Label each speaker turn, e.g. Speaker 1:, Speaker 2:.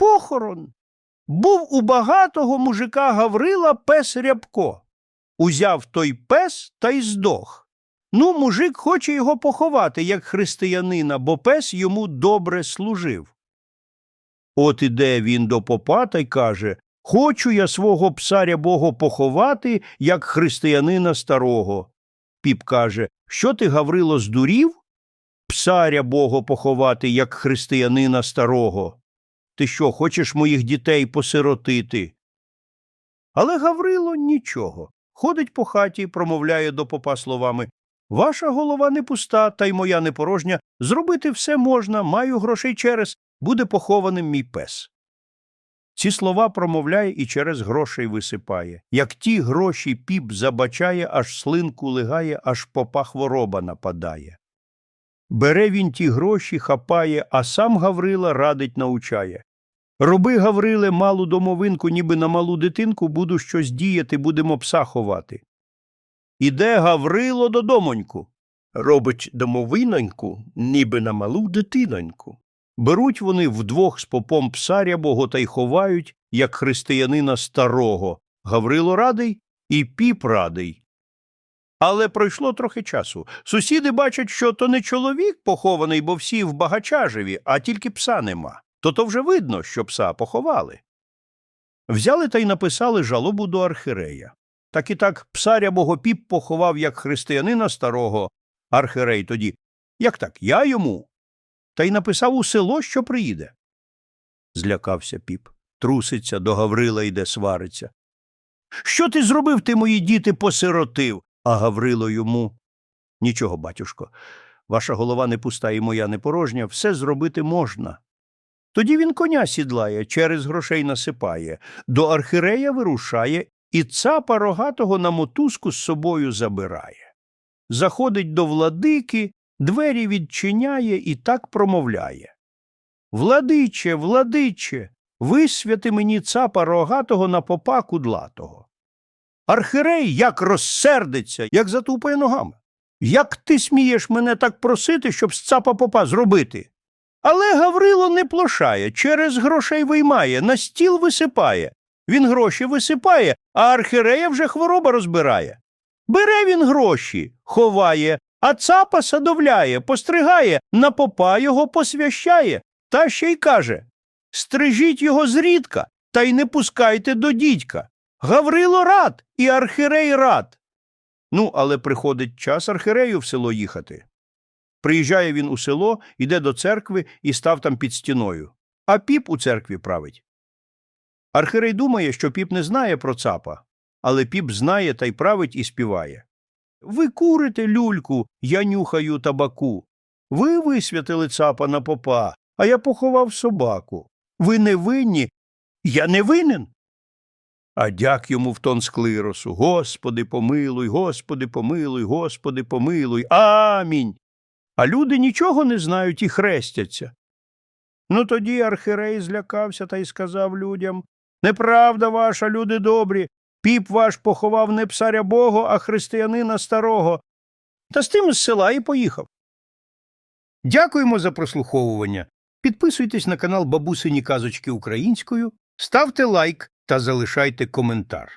Speaker 1: похорон. Був у багатого мужика Гаврила пес Рябко. Узяв той пес та й здох. Ну, мужик хоче його поховати, як християнина, бо пес йому добре служив. От іде він до попа та й каже Хочу я свого пса рябого поховати, як християнина старого. Піп каже Що ти, Гаврило, здурів? Пса рябого поховати, як християнина старого. Ти що, хочеш моїх дітей посиротити? Але Гаврило нічого. Ходить по хаті, промовляє до попа словами Ваша голова не пуста, та й моя не порожня. Зробити все можна, маю грошей через, буде похованим мій пес. Ці слова промовляє і через грошей висипає. Як ті гроші піп забачає, аж слинку лигає, аж попа хвороба нападає. Бере він ті гроші, хапає, а сам Гаврила радить научає. Роби, Гавриле, малу домовинку, ніби на малу дитинку буду щось діяти, будемо пса ховати. Іде Гаврило додомоньку. Робить домовиноньку, ніби на малу дитиноньку. Беруть вони вдвох з попом пса рябого та й ховають, як християнина старого. Гаврило радий і піп радий. Але пройшло трохи часу. Сусіди бачать, що то не чоловік похований, бо всі в багачажеві, а тільки пса нема. То то вже видно, що пса поховали. Взяли та й написали жалобу до архирея. Так і так псаря бого піп поховав як християнина старого. Архирей тоді. Як так? Я йому? Та й написав у село, що приїде. Злякався піп. Труситься, до Гаврила йде свариться. Що ти зробив, ти мої діти посиротив? А Гаврило йому. Нічого, батюшко. Ваша голова не пуста і моя не порожня, все зробити можна. Тоді він коня сідлає, через грошей насипає, до архирея вирушає і цапа рогатого на мотузку з собою забирає. Заходить до владики, двері відчиняє і так промовляє. Владиче, владиче, висвяти мені цапа рогатого на попа кудлатого. Архирей як розсердиться, як затупає ногами. Як ти смієш мене так просити, щоб з цапа попа зробити? Але Гаврило не плошає, через грошей виймає, на стіл висипає. Він гроші висипає, а архирея вже хвороба розбирає. Бере він гроші, ховає, а цапа садовляє, постригає, на попа його посвящає, та ще й каже Стрижіть його зрідка, та й не пускайте до дідька. Гаврило рад і архирей рад. Ну, але приходить час архирею в село їхати. Приїжджає він у село, іде до церкви і став там під стіною. А піп у церкві править. Архирей думає, що піп не знає про цапа, але піп знає та й править і співає. Ви курите, люльку, я нюхаю табаку. Ви висвятили цапа на попа, а я поховав собаку. Ви не винні, я не винен. А дяк йому в тон склиросу. Господи, помилуй, Господи, помилуй, Господи, помилуй. Амінь. А люди нічого не знають і хрестяться. Ну тоді архирей злякався та й сказав людям Неправда ваша, люди добрі. Піп ваш поховав не псаря Бого, а християнина старого. Та з тим з села і поїхав. Дякуємо за прослуховування. Підписуйтесь на канал Бабусині Казочки Українською, ставте лайк та залишайте коментар.